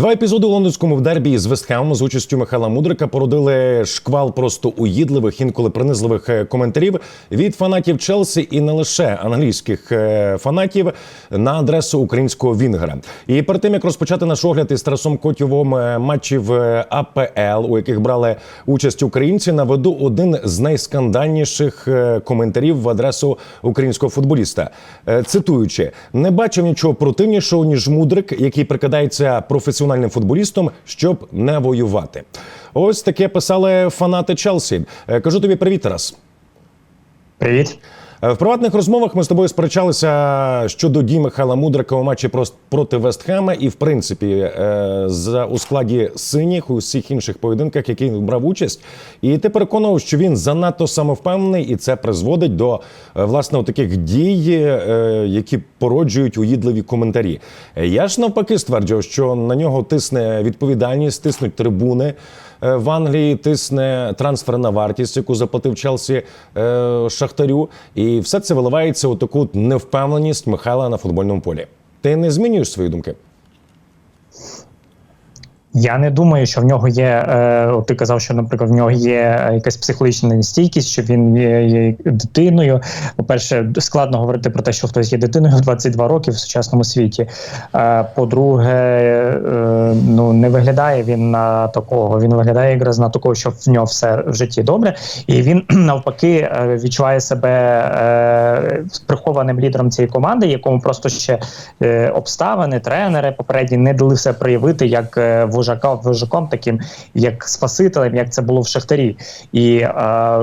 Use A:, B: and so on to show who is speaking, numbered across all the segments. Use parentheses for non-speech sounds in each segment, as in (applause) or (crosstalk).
A: Два епізоди у лондонському в дербі з Вестхемом з участю Михайла Мудрика породили шквал просто уїдливих, інколи принизливих е, коментарів від фанатів Челсі і не лише англійських е, фанатів на адресу українського Вінгера. І перед тим як розпочати наш огляд із Тарасом Котювом е, матчів АПЛ, у яких брали участь українці, наведу один з найскандальніших коментарів в адресу українського футболіста. Цитуючи, не бачив нічого противнішого ніж Мудрик, який прикидається професіональним футболістом, щоб не воювати. Ось таке писали фанати Челсі. Е, Кажу тобі привіт, Тарас.
B: Привіт.
A: Е, В приватних розмовах ми з тобою сперечалися щодо дій Михайла Мудрика у матчі проти Вестхема, і в принципі е, за у складі синіх у всіх інших поєдинках, які він брав участь. І ти переконував, що він занадто самовпевнений, і це призводить до е, власне таких дій, які породжують уїдливі коментарі. Я ж навпаки стверджував, що на нього тисне відповідальність, тиснуть трибуни. Е, В Англії тисне трансферна вартість, яку заплатив Челсі е, Шахтарю, і все це виливається у таку невпевненість Михайла на футбольному полі. Ти не змінюєш свої думки?
B: Я не думаю, що в нього є. Е, ти казав, що, наприклад, в нього є е, якась психологічна нестійкість, що він є, є дитиною. По-перше, складно говорити про те, що хтось є дитиною в 22 роки в сучасному світі. По-друге, е, ну не виглядає він на такого. Він виглядає якраз на такого, що в нього все в житті добре, і він (clears throat) навпаки е, відчуває себе прихованим лідером цієї команди, якому просто ще обставини, тренери попередні не дали все проявити як е, вожака, вожаком, таким як спасителем, як це було в Шахтарі. І е,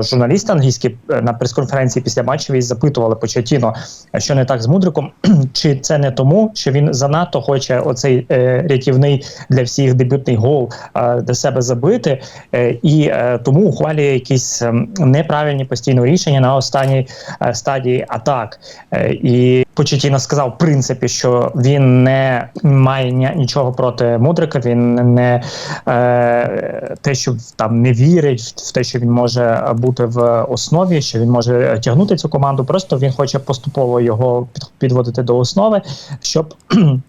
B: журналісти англійські е, на прес-конференції після матчевій запитували Початіно, що не так з Мудриком, (clears throat) чи це не тому, що він занадто хоче оцей е, рятівний для всіх дебютний гол е, для себе забити, е, і е, тому ухвалює якісь е, неправильні постійно рішення на останній е, стадії атак. Е, і Почетіно сказав, в принципі, що він не має нічого проти Мудрика. Він не е, те, що там не вірить в те, що він може бути в основі, що він може тягнути цю команду. Просто він хоче поступово його підводити до основи, щоб. (clears throat)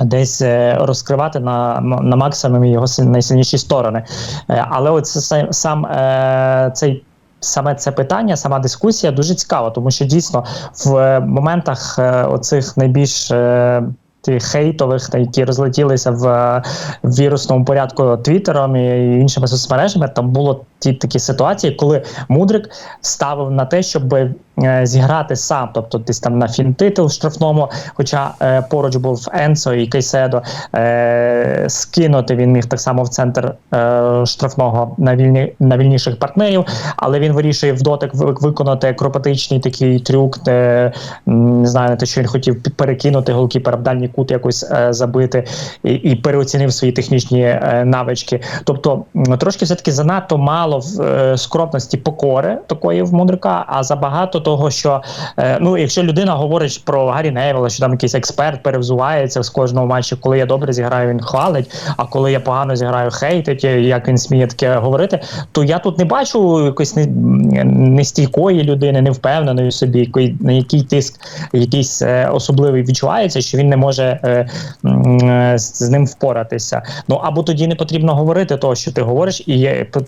B: Десь е, розкривати на, на максимум його силь- найсильніші сторони. Е, Але от це сам, сам е, цей саме це питання, сама дискусія дуже цікава, тому що дійсно в е, моментах е, оцих найбільш е, хейтових, які розлетілися в, е, в вірусному порядку твіттером і іншими соцмережами, там було ті такі ситуації, коли Мудрик ставив на те, щоб е, зіграти сам, тобто десь там на фінти в штрафному, хоча е, поруч був Енсо і Кейседо, е, скинути він міг так само в центр е, штрафного на вільні на вільніших партнерів, але він вирішує в дотик виконати акробатичний такий трюк, де не знаю, те, що він хотів перекинути голкіпера в дальній кут якось е, забити, і, і переоцінив свої технічні е, навички. Тобто трошки все таки занадто мало в е, скромності покори такої в мудрика, а забагато того, що е, ну, якщо людина говорить про Гаррі Невіла, що там якийсь експерт перевзувається з кожного матчу, коли я добре зіграю, він хвалить. А коли я погано зіграю, хейтить, е, як він сміє таке говорити, то я тут не бачу якоїсь не- нестійкої людини, невпевненої собі, якої на який тиск якийсь е, особливий відчувається, що він не може е, е, з, ним впоратися. Ну або тоді не потрібно говорити того, що ти говориш, і є- по-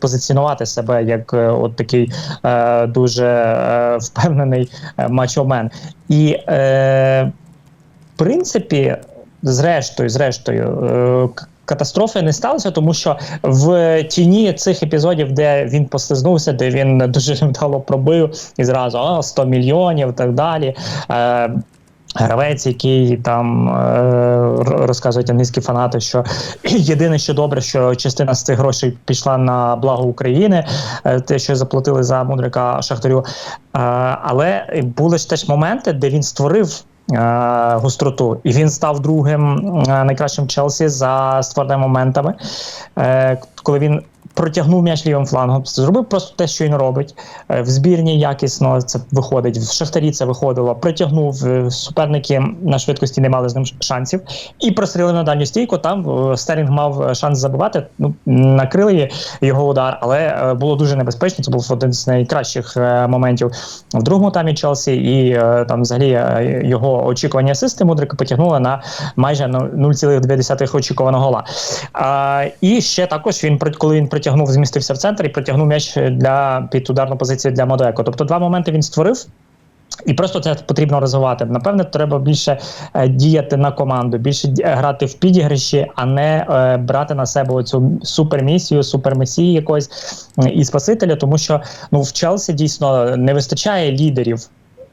B: позиціонувати себе як е, от такий е, дуже е, впевнений е, мачомен. І е, в принципі, зрештою, зрештою. Е, Катастрофи не сталося, тому що в тіні цих епізодів, де він послизнувся, де він дуже (laughs) вдало пробив і зразу а, 100 мільйонів так далі. Е, Гравець, який там е, розказують англійські фанати, що (clears throat) єдине, що добре, що частина з цих грошей пішла на благо України, е, те, що заплатили за мудрика Шахтарю. Е, але були ж теж моменти, де він створив. Гостроту, і він став другим найкращим Челсі за створеними моментами, коли він протягнув м'яч лівим флангом, зробив просто те, що він робить. Е, В збірні якісно це виходить. В Шахтарі це виходило. Протягнув е, суперники на швидкості не мали з ним шансів. І прострілив на дальню стійку. Там е, Стерлінг мав шанс забивати. Ну накрили його удар, але було дуже небезпечно. Це був один з найкращих моментів в другому таймі Челсі. І там взагалі його очікувані асисти Мудрика потягнули на майже ну, 0,2 очікуваного гола. А, і ще також він коли він притягнув, змістився в центр і притягнув м'яч для під ударну позицію для Модеко. Тобто два моменти він створив. І просто це потрібно розвивати. Напевне, треба більше е, діяти на команду, більше ді- грати в підіграші, а не е, брати на себе оцю супермісію, супермесії якоїсь м, і спасителя, тому що ну в Челсі дійсно не вистачає лідерів.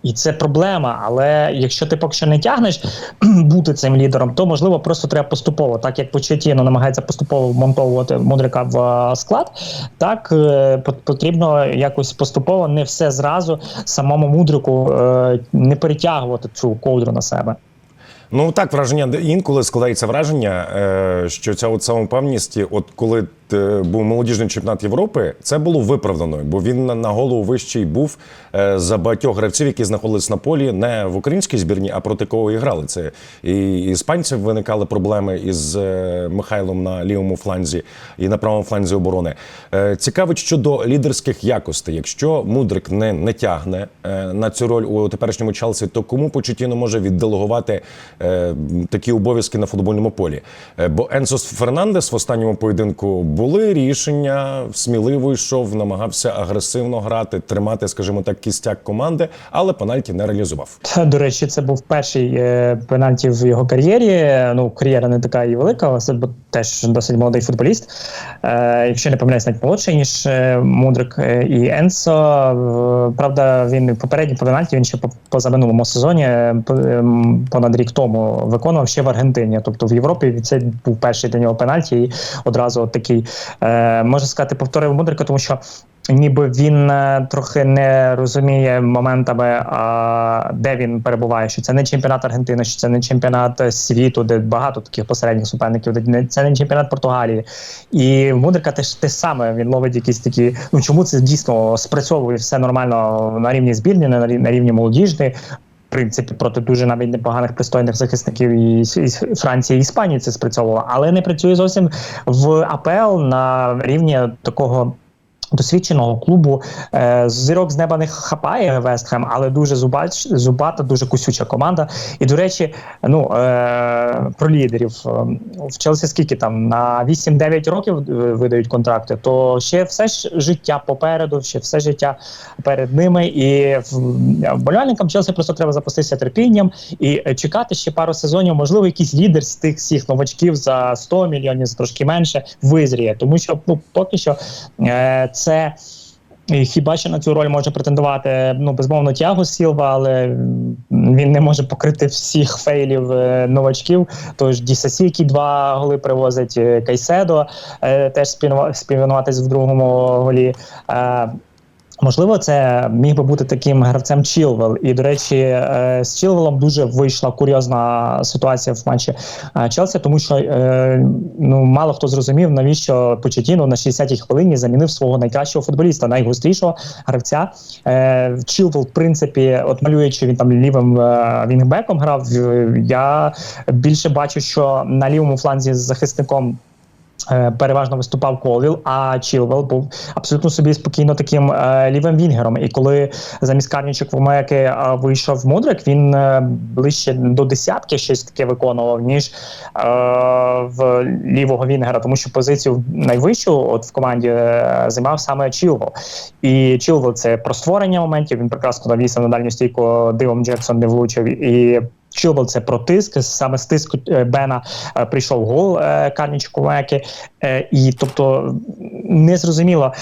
B: І це проблема. Але якщо ти поки що не тягнеш (clears throat) бути цим лідером, то можливо просто треба поступово, так як Почетіно намагається поступово вмонтовувати мудрика в е, склад, так е, потрібно якось поступово не все зразу самому мудрику е, не перетягувати цю ковдру на себе.
A: Ну так, враження інколи складається враження, що ця от самопевність, от коли був молодіжний чемпіонат Європи, це було виправданою, бо він на- голову вищий був е, за багатьох гравців, які знаходились на полі не в українській збірні, а проти кого і грали. Це і іспанців виникали проблеми із е, Михайлом на лівому фланзі і на правому фланзі оборони. Е, Цікавить щодо лідерських якостей. Якщо мудрик не, не тягне е, на цю роль у теперішньому Челсі, то кому Почетіно може відделегувати е, такі обов'язки на футбольному полі? Е, бо Енсос Фернандес в останньому поєдинку були рішення, сміливо йшов, намагався агресивно грати, тримати, скажімо так, кістяк команди, але пенальті не реалізував.
B: До речі, це був перший е, пенальті в його кар'єрі. Ну, кар'єра не така і велика, але бо теж досить молодий футболіст. Е, якщо не помиляюсь, навіть молодший, ніж е, Мудрик е, і Енсо. Правда, він попередній по пенальті, він ще по позаминулому сезоні понад рік тому виконував ще в Аргентині. Тобто в Європі це був перший для нього пенальті, і одразу от е, можна сказати, повторив Мудрика, тому що ніби він е, трохи не розуміє моментами, а, де він перебуває. Що це не чемпіонат Аргентини, що це не чемпіонат світу, де багато таких посередніх суперників, де це не чемпіонат Португалії. І Мудрика теж те саме. Він ловить якісь такі. Ну чому це дійсно спрацьовує все нормально на рівні збірні, на рівні, молодіжної. Принципі, проти дуже навіть непоганих пристойних захисників і, і Франції і Іспанії це спрацьовувало, але не працює зовсім в АПЛ на рівні такого досвідченого клубу. Е, зірок з неба не хапає Вестхем, але дуже зубач, зубата, дуже кусюча команда. І, до речі, ну е, про лідерів Е, в Челсі скільки там на 8-9 років видають контракти, то ще все ж життя попереду, ще все життя перед ними. І вболівальникам Челсі просто треба запастися терпінням і чекати ще пару сезонів. Можливо, якийсь лідер з тих всіх новачків за 100 мільйонів, за трошки менше визріє, тому що ну поки що це. Хіба що на цю роль може претендувати ну безмовно тягу Сілва, але він не може покрити всіх фейлів е, новачків. Тож Дісасі, які два голи привозить, е, Кайседо е, теж співвинуватись в другому голі. Можливо, це міг би бути таким гравцем Чілвел. І, до речі, е, з Чілвелом дуже вийшла курйозна ситуація в матчі е, Челсі, тому що е, ну мало хто зрозумів, навіщо Почетіно на 60-й хвилині замінив свого найкращого футболіста, найгострішого гравця. Чілвел, в принципі, от малюючи він там лівим вінгбеком грав. Я більше бачу, що на лівому фланзі з захисником. Е, Переважно виступав Колвіл, а Чілвел був абсолютно собі спокійно таким е, лівим вінгером. І коли замість Карнічок в Омеки е, вийшов Мудрик, він е, ближче до десятки щось таке виконував, ніж в лівого вінгера, тому що позицію найвищу от в команді займав саме Чілвел. І Чілвел це про створення моментів. Він прекрасно навісив на дальню стійку, дивом Джексон не влучив. І Чилвел це про тиск. Саме з тиску е, Бена е, прийшов гол е, Карнічку Меки. І тобто не зрозуміло,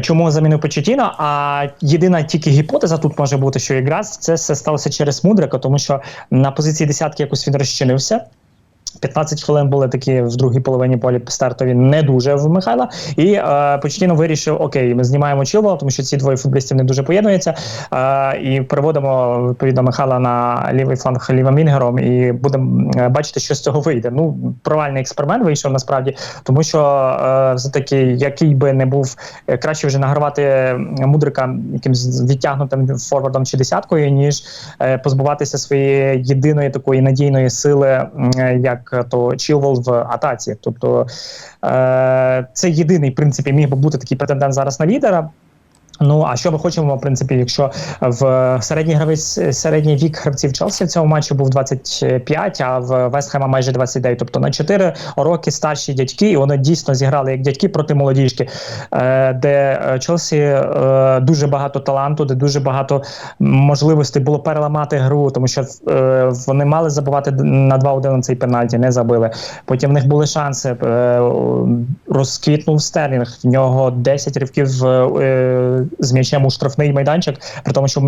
B: чому замінив Почетіно. А єдина тільки гіпотеза тут може бути, що якраз це все сталося через Мудрика, тому що на позиції десятки якось він розчинився. 15 хвилин були такі в другій половині полі стартові не дуже в Михайла. І е, Почтіно вирішив: окей, ми знімаємо Чилвела, тому що ці двоє футболістів не дуже поєднуються. Е, і переводимо відповідно Михайла на лівий фланг лівим вінгером, і будемо е, бачити, що з цього вийде. Ну, провальний експеримент вийшов насправді, тому що е, за такий, який би не був е, краще вже награвати мудрика якимсь відтягнутим форвардом чи десяткою, ніж е, позбуватися своєї єдиної такої надійної сили, як то Чілвол в атаці. Тобто е, це єдиний в принципі міг би бути такий претендент зараз на лідера. Ну а що ми хочемо, в принципі, якщо в середній гравець середній вік гравців Челсі в цьому матчі був 25, а в Вестхема майже 29, тобто на 4 роки старші дядьки, і вони дійсно зіграли як дядьки проти молодіжки, е, де е, Челсі е, дуже багато таланту, де дуже багато можливостей було переламати гру, тому що е, вони мали забувати на 2-1 на цей пенальті, не забили. Потім в них були шанси. е, Розквітнув Стерлінг. В нього 10 ривків е, з м'ячем у штрафний майданчик, при тому, що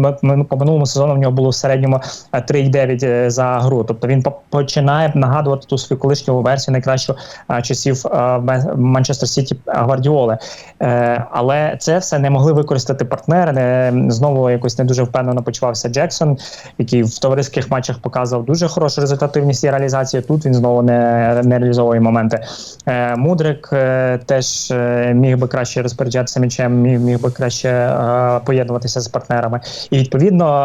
B: по минулому сезону в нього було в середньому е, 3,9 е, за гру. Тобто він по- починає нагадувати ту свою колишню версію найкращу е, часів е, Манчестер Сіті Гвардіоли. Е, але це все не могли використати партнери. Не, знову якось не дуже впевнено почувався Джексон, який в товариських матчах показував дуже хорошу результативність і реалізацію. Тут він знову не, не реалізовує моменти. Е, Мудрик е, теж е, міг би краще розпоряджатися м'ячем, міг би краще е, поєднуватися з партнерами. І відповідно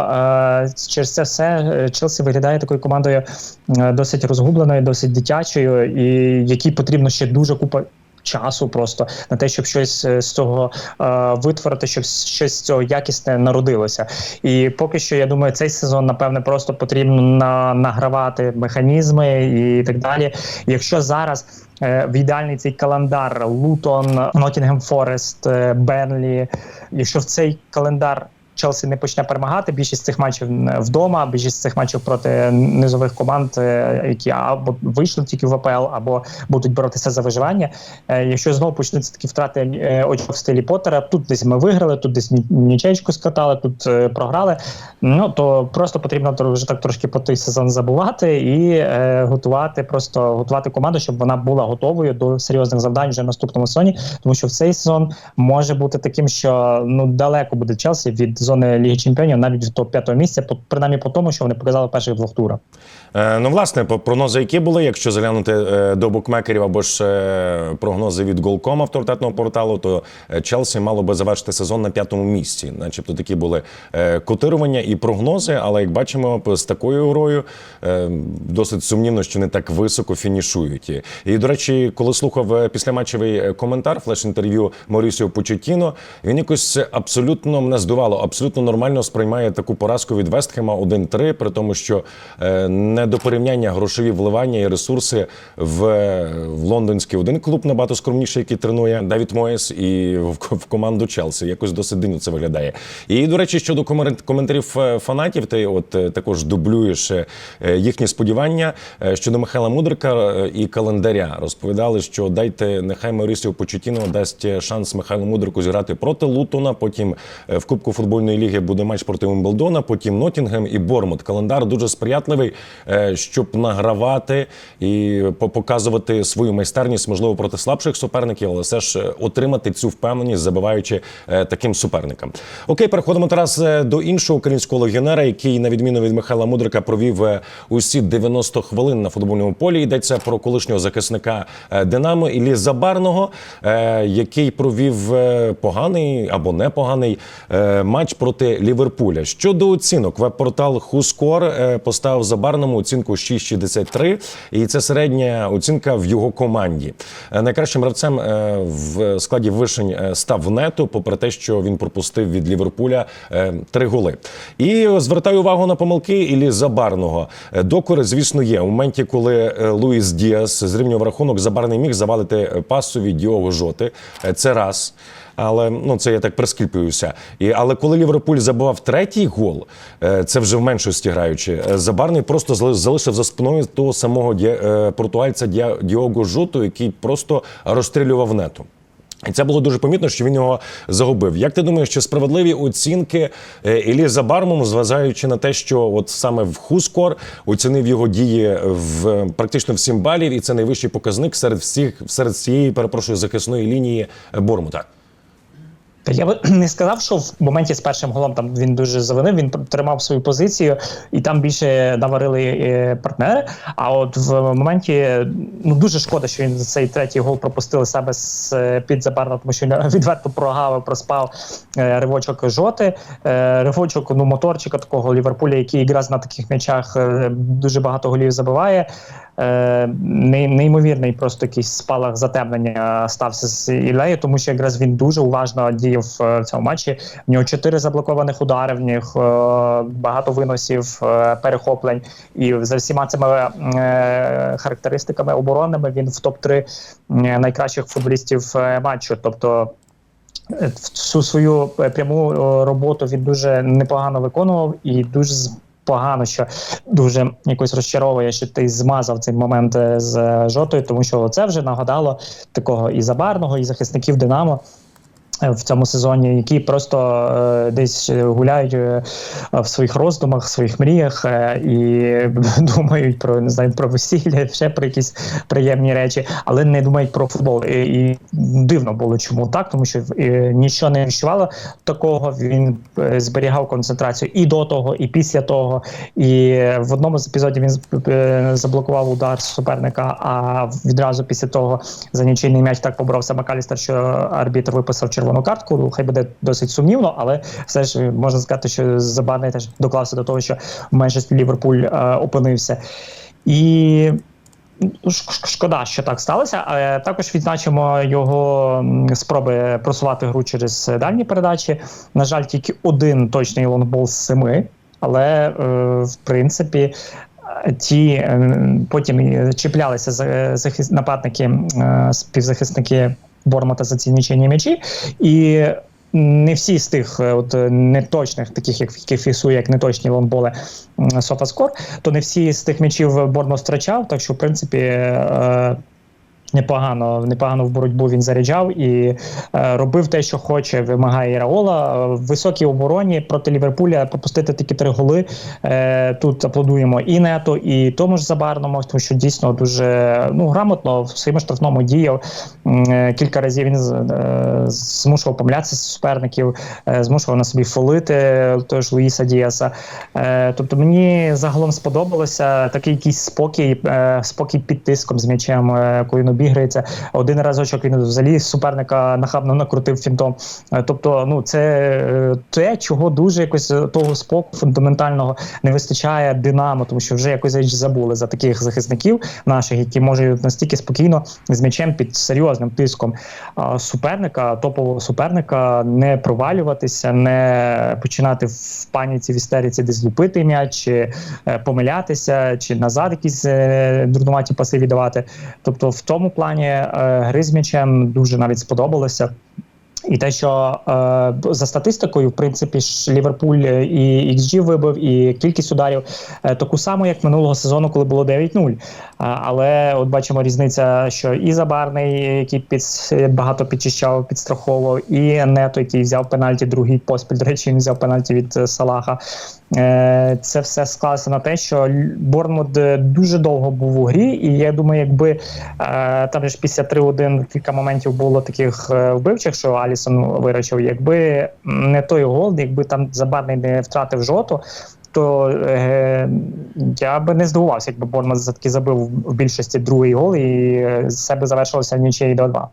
B: е, через це все е, Челсі виглядає такою командою досить розгубленою, досить дитячою, і якій потрібно ще дуже купа. Часу просто на те, щоб щось з цього е, витворити, щоб щось з цього якісне народилося. І поки що я думаю, цей сезон напевне просто потрібно на, награвати механізми і так далі. Якщо зараз в ідеальний цей календар Лутон, Ноттінгем Форест, е, Бенлі, якщо в цей календар. Челсі не почне перемагати. Більшість цих матчів вдома, більшість цих матчів проти низових команд, е, які або вийшли тільки в АПЛ, або будуть боротися за виживання. Е, Якщо знову почнуться такі втрати е, очок в стилі Поттера, тут десь ми виграли, тут десь ні- нічейку скатали, тут програли. Ну то просто потрібно вже так трошки по той сезон забувати і готувати, просто готувати команду, щоб вона була готовою до серйозних завдань вже в наступному сезоні, тому що в цей сезон може бути таким, що ну далеко буде Челсі від зони Ліги Чемпіонів, навіть топ 5 місця, принаймні по тому, що вони показали в перших двох турах.
A: Е, ну, власне, прогнози, які були, якщо заглянути е, до букмекерів або ж е, прогнози від Голком авторитетного порталу, то е, Челсі мало би завершити сезон на п'ятому місці. Начебто такі були е, котирування і прогнози, але як бачимо, з такою грою е, досить сумнівно, що не так високо фінішують. І, до речі, коли слухав е, післяматчевий е, коментар, флеш-інтерв'ю Морісіо Почетіно, він якось абсолютно мене здивало, абсолютно нормально сприймає таку поразку від Вестхема 1-3, при тому, що е, не до порівняння грошові вливання і ресурси в, в лондонський один клуб набагато скромніший, який тренує Давід Моєс, і в, в команду Челсі. Якось досить дивно це виглядає. І до речі, щодо коментарів е, фанатів, ти от е, також дублюєш е, е, їхні сподівання Е, щодо Михайла Мудрика е, і календаря. Розповідали, що дайте нехай Маурісіо Почетіно дасть е, шанс Михайлу Мудрику зіграти проти Лутона. Потім е, в Кубку футбольної ліги буде матч проти Умблдона, потім Нотінгем і Бормут. Календар дуже сприятливий, е, щоб награвати і показувати свою майстерність, можливо, проти слабших суперників, але все ж е, отримати цю впевненість, забиваючи е, таким суперникам. Окей, переходимо зараз до іншого українського легіонера, який, на відміну від Михайла Мудрика, провів усі 90 хвилин на футбольному полі. Йдеться про колишнього захисника Динамо Іллі Забарного, який провів поганий або непоганий е, матч проти Ліверпуля. Щодо оцінок, веб-портал Хускор е, поставив Забарному оцінку 6,63, і це середня оцінка в його команді. Е, Найкращим гравцем е, в складі вишень став нету, попри те, що він пропустив від Ліверпуля три голи. І звертаю увагу на помилки Іллі Забарного. Докори, звісно, є. У моменті, коли Луїс Діас зрівнював рахунок, Забарний міг завалити пасові Діого Жоти. Це раз. Але ну це я так прискіпуюся. І але коли Ліверпуль забивав третій гол, е, це вже в меншості граючи. е, Забарний просто зали- залишив за спиною того самого е, португальця Діого Жоту, який просто розстрілював нету. І це було дуже помітно, що він його загубив. Як ти думаєш, чи справедливі оцінки е, Іллі Забармому, зважаючи на те, що от саме в Хускор оцінив його дії в практично в 7 балів, і це найвищий показник серед всіх серед цієї, перепрошую, захисної лінії Бормута?
B: Я би (clears throat) не сказав, що в моменті з першим голом там він дуже завинив, він тримав свою позицію, і там більше наварили е, партнери. А от в моменті ну дуже шкода, що він цей третій гол пропустили себе з е, під Забарна, тому що він (laughs) відверто прогавив, проспав е, ривочок жоти, е, ривочок ну моторчика такого Ліверпуля, який якраз на таких м'ячах е, дуже багато голів забиває. Е, не- неймовірний просто якийсь спалах затемнення стався з Ілею, тому що якраз він дуже уважно діяв е, в цьому матчі. В нього чотири заблокованих удари, в них е, багато виносів, перехоплень. І за всіма цими характеристиками оборонними він в топ 3 найкращих футболістів матчу. Тобто е, всю свою пряму роботу він дуже непогано виконував і дуже погано, що дуже якось розчаровує, що ти змазав цей момент е, з е, жотою, тому що це вже нагадало такого і забарного, і захисників Динамо. В цьому сезоні, які просто е, десь гуляють е, в своїх роздумах, в своїх мріях е, і (laughs) думають про не знаю про весілля, ще про якісь приємні речі, але не думають про футбол. І, і дивно було, чому так, тому що е, нічого не відчувало такого. Він е, зберігав концентрацію і до того, і після того. І в одному з епізодів він е, заблокував удар суперника. А відразу після того за нічийний м'яч так поборовся Макалістер, що арбітр виписав червону картку. Ну, Хай буде досить сумнівно, але все ж можна сказати, що Забарний теж доклався до того, що в меншості Ліверпуль е, опинився. І Ну, Шкода, що так сталося. Але також відзначимо його спроби просувати гру через дальні передачі. На жаль, тільки один точний лонгбол з семи. Але е, в принципі. е, Ті е, потім чіплялися за- захис, нападники, е, співзахисники Бормата за ці нічені м'ячі, і не всі з тих е, от е, неточних, таких як фіксує, як неточні лонболи Софаскор, то не всі з тих м'ячів Бормут втрачав. Так що, в принципі, е, непогано, непогано в боротьбу він заряджав і е, робив те, що хоче, вимагає Іраола. В високій обороні проти Ліверпуля пропустити такі три голи. Е, тут аплодуємо і нето, і тому ж забарному, тому що дійсно дуже ну грамотно в своєму штрафному діяв. Е, Кілька разів він е, змушував помилятися суперників, е, змушував на собі фолити тож Луїса Діаса. Е, Тобто мені загалом сподобалося такий якийсь спокій, е, спокій під тиском з м'ячем, е, коли він обіграється. Один разочок він взагалі суперника нахабно накрутив фінтом. Е, Тобто, ну це е, те, чого дуже якось е, того споку фундаментального не вистачає Динамо, тому що вже якось забули за таких захисників наших, які можуть настільки спокійно з м'ячем під серйозним тиском суперника, топового суперника, не провалюватися, не починати в паніці в істериці десь лупити м'яч, чи помилятися, чи назад якісь дурнуваті паси віддавати. Тобто, в тому плані е, гри з м'ячем дуже навіть сподобалося. І те, що е, за статистикою, в принципі, ж Ліверпуль е, і XG вибив, і кількість ударів е, таку саму, як минулого сезону, коли було 9-0. Але от бачимо різниця, що і Забарний, який під, багато підчищав, підстраховував, і Нето, який взяв пенальті, другий поспіль. До речі, він взяв пенальті від е, Салаха. Е, це все склалося на те, що Борнмут е, дуже довго був у грі, і я думаю, якби там ж після 3-1 кілька моментів було таких вбивчих, що Алісон виручив. Якби не той гол, якби там Забарний не втратив жоту. То е, я би не здивувався, якби Борнмут все-таки забив в більшості другий гол і е, себе завершилося нічиєю до 2-2.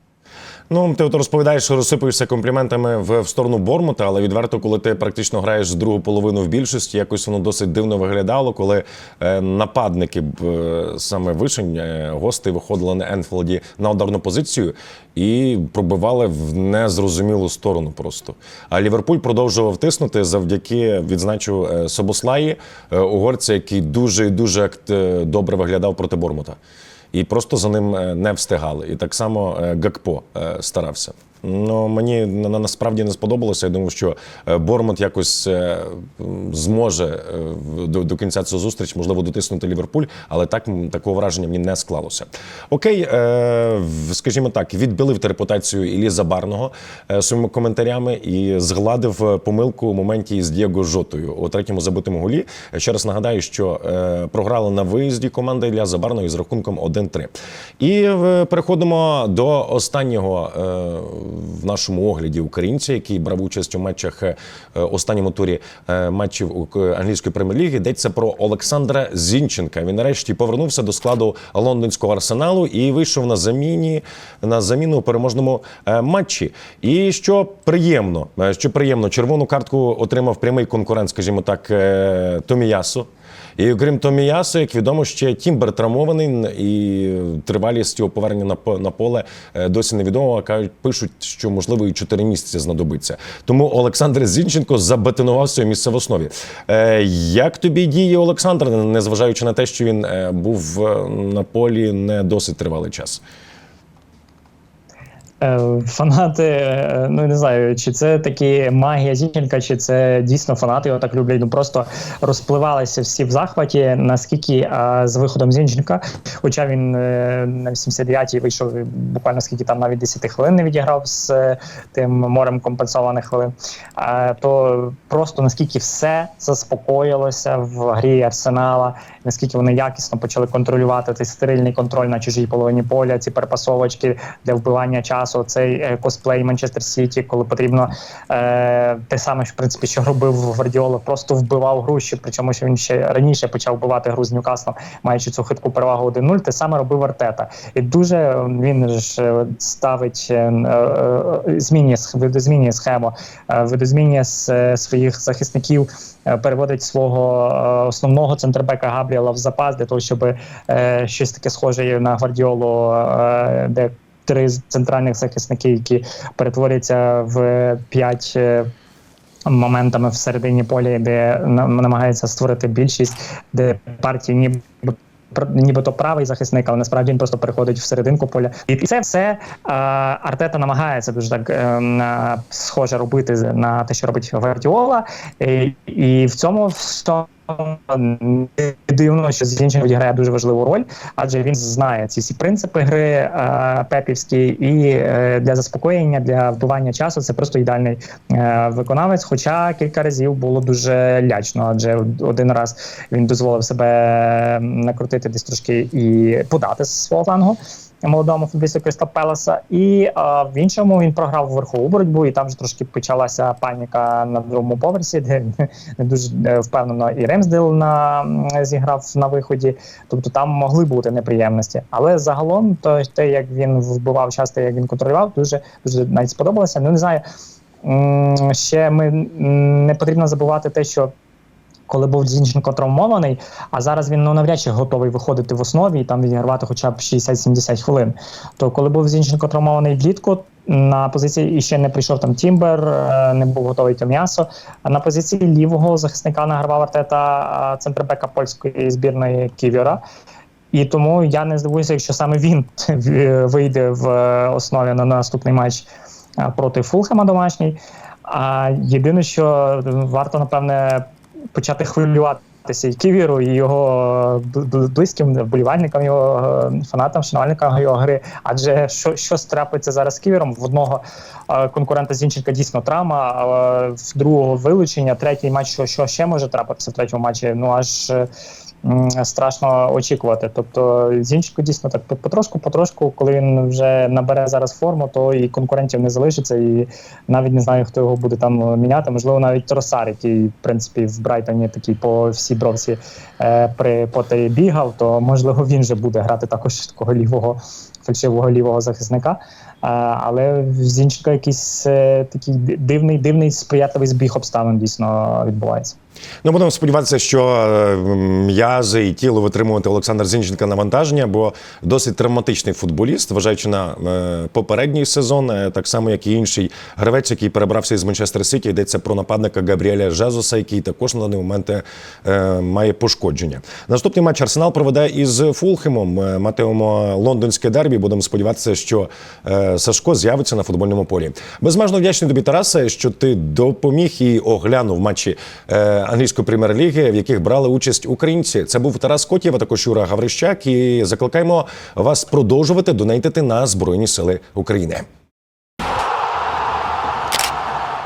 A: Ну, ти от розповідаєш, що розсипаєшся компліментами в, в сторону Бормута, але відверто, коли ти практично граєш другу половину в більшості, якось воно досить дивно виглядало, коли е, нападники е, саме вишень, е, гости виходили на Енфілді на ударну позицію і пробивали в незрозумілу сторону просто. А Ліверпуль продовжував тиснути завдяки відзначу е, Собослаї, е, угорця, який дуже і дуже е, добре виглядав проти Бормута. І просто за ним е, не встигали. І так само е, Гакпо е, старався. Ну мені на, на- насправді не сподобалося. Я думав, що е, Бормут якось е, зможе е, до, до кінця цього зустріч, можливо, дотиснути Ліверпуль, але так такого враження мені не склалося. Окей, е, скажімо так, відбілив ти репутацію Іллі Забарного своїми коментарями і згладив помилку у моменті з Дієго Жотою у третьому забитому голі. Ще раз нагадаю, що програла на виїзді команда Ілля Забарного із рахунком 1-3. І переходимо до останнього в нашому огляді українця, який брав участь у матчах е, останньому турі е, матчів англійської прем'єр-ліги. Йдеться про Олександра Зінченка. Він нарешті повернувся до складу лондонського арсеналу і вийшов на заміні на заміну у переможному е, матчі. І що приємно, що приємно, червону картку отримав прямий конкурент, скажімо так, Томіясу. І окрім Томіясу, як відомо, ще Тімбер травмований і тривалість його повернення на на поле е, досі невідомо. Кажуть, пишуть, що можливо і 4 місяці знадобиться. Тому Олександр Зінченко забетонував своє місце в основі. Е, Як тобі діє Олександр, незважаючи на те, що він е, був на полі не досить тривалий час?
B: Е, Фанати, е, ну не знаю, чи це такі магія Зінченка, чи це дійсно фанати його так люблять. Ну просто розпливалися всі в захваті. Наскільки е, з виходом Зінченка, хоча він е, на 89-й вийшов буквально скільки там навіть 10 хвилин не відіграв з тим морем компенсованих хвилин, е, то просто наскільки все заспокоїлося в грі Арсенала, наскільки вони якісно почали контролювати цей стерильний контроль на чужій половині поля, ці перепасовочки для вбивання часу, цей е, косплей Манчестер Сіті, коли потрібно е, те саме, що в принципі, що робив Гвардіола, просто вбивав гру, що причому що він ще раніше почав вбивати гру з Ньюкаслом, маючи цю хитку перевагу 1-0, те саме робив Артета. І дуже він ж е, ставить е, е, змінює видозмінює схему, е, видозмінює е, своїх захисників е, переводить свого е, основного центрбека Габріела в запас для того, щоб е, щось таке схоже на гвардіолу, е, де три центральних захисники, які перетворюються в п'ять. е, Моментами всередині поля, де нам- намагається створити більшість, де партії ніби нібито правий захисник, але насправді він просто переходить в серединку поля. І це все е, Артета намагається дуже так е, схоже робити на те, що робить Гвардіола. І, і в цьому дивно, що Зінченко відіграє дуже важливу роль, адже він знає ці всі принципи гри е, пепівські, і е, для заспокоєння, для вбивання часу це просто ідеальний е, виконавець. Хоча кілька разів було дуже лячно, адже один раз він дозволив себе накрутити десь трошки і подати з свого флангу. Молодому футболісту Пелеса, і а, в іншому він програв верхову боротьбу, і там вже трошки почалася паніка на другому поверсі, де не дуже е, впевнено і Ремсдейл на зіграв на виході. Тобто там могли бути неприємності. Але загалом, то те, як він вбивав часто, як він контролював, дуже дуже навіть сподобалося. Ну не знаю. Ще ми не потрібно забувати те, що коли був Зінченко травмований, а зараз він ну, навряд чи готовий виходити в основі і там відігравати хоча б 60-70 хвилин. То коли був Зінченко травмований влітку, на позиції і ще не прийшов там Тімбер, е, не був готовий Том'ясо. А на позиції лівого захисника награвав Артета центрбека польської збірної Ківіора. І тому я не здивуюся, якщо саме він (laughs) вийде в е, основі на наступний матч е, проти Фулхема домашній. А єдине, що варто, напевне, почати хвилюватися і Ківіру, і його бл- близьким вболівальникам, його е, фанатам, шанувальникам його гри. Адже що, що трапиться зараз з Ківіром? В одного е, конкурента Зінченка дійсно травма, а в другого вилучення, третій матч, що, що ще може трапитися в третьому матчі? Ну аж. Страшно очікувати. Тобто Зінченко дійсно так потрошку, потрошку, коли він вже набере зараз форму, то і конкурентів не залишиться, і навіть не знаю, хто його буде там міняти. Можливо, навіть Тросар, який в принципі в Брайтоні такий по всій бровці е, при Потері бігав, то можливо він же буде грати також такого лівого фальшивого лівого захисника. Е, але в якийсь е, такий дивний, дивний сприятливий збіг обставин дійсно відбувається.
A: Ну, будемо сподіватися, що е, м'язи і тіло витримувати Олександр Зінченка навантаження, бо досить травматичний футболіст, вважаючи на е, попередній сезон, е, так само як і інший гравець, який перебрався із Манчестер Сіті. Йдеться про нападника Габріеля Жезуса, який також на даний момент має пошкодження. Наступний матч Арсенал проведе із Фулхемом. Матимемо лондонське дербі. Будемо сподіватися, що Сашко з'явиться на футбольному полі. Безмежно вдячний тобі, Тарасе, що ти допоміг і оглянув матчі англійської прем'єр-ліги, в яких брали участь українці. Це був Тарас Котєв, а також Юра Гаврищак. І закликаємо вас продовжувати донейтити на Збройні Сили України.